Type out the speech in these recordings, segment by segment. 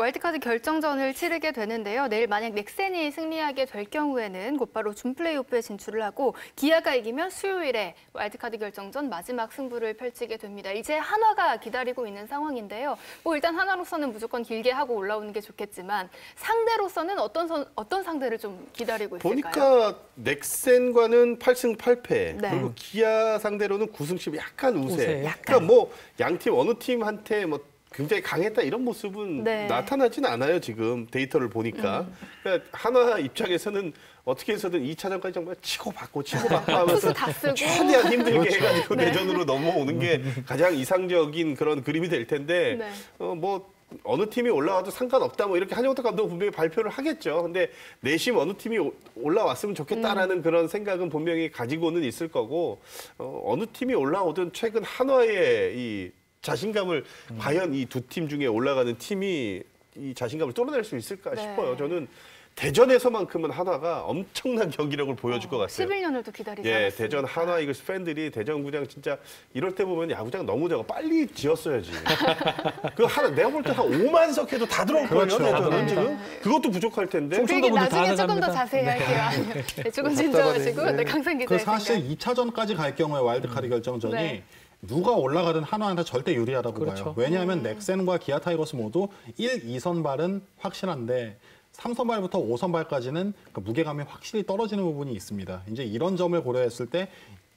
와일드카드 결정전을 치르게 되는데요. 내일 만약 넥센이 승리하게 될 경우에는 곧바로 준 플레이오프에 진출을 하고 기아가 이기면 수요일에 와일드카드 결정전 마지막 승부를 펼치게 됩니다. 이제 한화가 기다리고 있는 상황인데요. 뭐 일단 한화로서는 무조건 길게 하고 올라오는 게 좋겠지만 상대로서는 어떤 선- 어떤 상대를 좀 기다리고 있을까요? 보니까 넥센과는 8승 8패 네. 그리고 기아 상대로는 9승 10 약간 우세. 우세. 약간. 그러니까 뭐 양 팀 어느 팀한테 뭐 굉장히 강했다 이런 모습은 네. 나타나진 않아요 지금 데이터를 보니까. 그러니까 하나 입장에서는 어떻게 해서든 2차전까지 정말 치고받고 치고받고 하면서 투수 다 쓰고. 최대한 힘들게 해가지고 네. 내전으로 넘어오는 게 가장 이상적인 그런 그림이 될 텐데 네. 어, 뭐 어느 팀이 올라와도 상관없다 뭐 이렇게 한영덕 감독 은 분명히 발표를 하겠죠. 근데 내심 어느 팀이 오- 올라왔으면 좋겠다라는 음. 그런 생각은 분명히 가지고는 있을 거고 어, 어느 팀이 올라오든 최근 한화의 이 자신감을 음. 과연 이 두 팀 중에 올라가는 팀이 이 자신감을 뚫어낼 수 있을까 네. 싶어요. 저는 대전에서만큼은 한화가 엄청난 경기력을 보여줄 것 같아요. 11년을 또 기다리지 예, 않았습니까? 대전 한화 이글스 팬들이 대전구장 진짜 이럴 때 보면 야구장 너무 작아. 빨리 지었어야지. 그 하나 내가 볼 때 한 5만 석 해도 다 들어올 거예요. 그렇죠. 대전은 다 지금. 그것도 부족할 텐데. 그 얘기 나중에 조금 더. 자세히 할게요. 네, 조금 진정하시고 네, 강상 그 기자의 사실 생각. 2차전까지 갈 경우에 와일드카드 결정전이 네. 누가 올라가든 한화한테 절대 유리하다고 그렇죠. 봐요. 왜냐하면 넥센과 기아 타이거스 모두 1, 2선발은 확실한데 3선발부터 5선발까지는 그 무게감이 확실히 떨어지는 부분이 있습니다. 이제 이런 점을 고려했을 때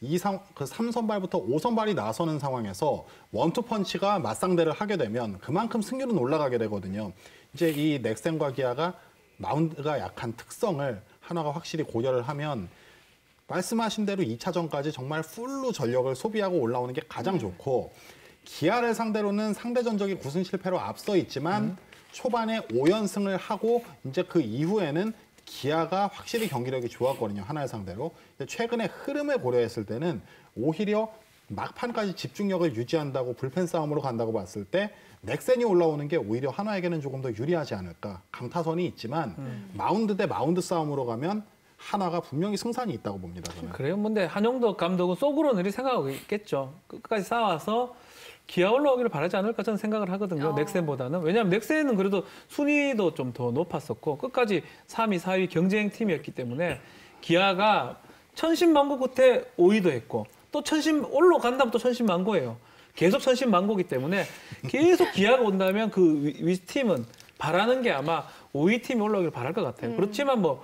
이상 그 3선발부터 5선발이 나서는 상황에서 원투 펀치가 맞상대를 하게 되면 그만큼 승률은 올라가게 되거든요. 이제 이 넥센과 기아가 마운드가 약한 특성을 하나가 확실히 고려를 하면 말씀하신 대로 2차전까지 정말 풀로 전력을 소비하고 올라오는 게 가장 좋고 기아를 상대로는 상대 전적이 9승 7패로 앞서 있지만 초반에 5연승을 하고 이제 그 이후에는 기아가 확실히 경기력이 좋았거든요. 하나의 상대로. 최근에 흐름을 고려했을 때는 오히려 막판까지 집중력을 유지한다고 불펜 싸움으로 간다고 봤을 때 넥센이 올라오는 게 오히려 하나에게는 조금 더 유리하지 않을까. 강타선이 있지만 마운드 대 마운드 싸움으로 가면 하나가 분명히 승산이 있다고 봅니다. 저는. 그래요. 근데 한용덕 감독은 속으로는 이렇게 생각하고 있겠죠. 끝까지 싸워서 기아 올라오기를 바라지 않을까 저는 생각을 하거든요. 어. 넥센보다는. 왜냐하면 넥센은 그래도 순위도 좀 더 높았었고 끝까지 3위, 4위 경쟁 팀이었기 때문에 기아가 천신만고 끝에 5위도 했고 또 천신 올라간다면 또 천신만고예요. 계속 천신만고기 때문에 계속 기아가 온다면 그 위, 위 팀은 바라는 게 아마 5위 팀이 올라오기를 바랄 것 같아요. 그렇지만 뭐 오-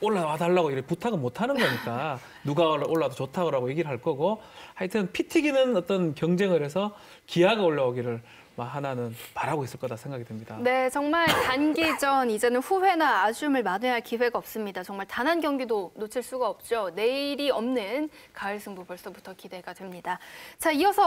올라와 달라고 이렇게 부탁은 못 하는 거니까 누가 올라- 올라도 좋다고 얘기를 할 거고 하여튼 피 튀기는 어떤 경쟁을 해서 기아가 올라오기를 막 하나는 바라고 있을 거다 생각이 듭니다. 네, 정말 단기전 이제는 후회나 아쉬움을 만회할 기회가 없습니다. 정말 단 한 경기도 놓칠 수가 없죠. 내일이 없는 가을 승부 벌써부터 기대가 됩니다. 자, 이어서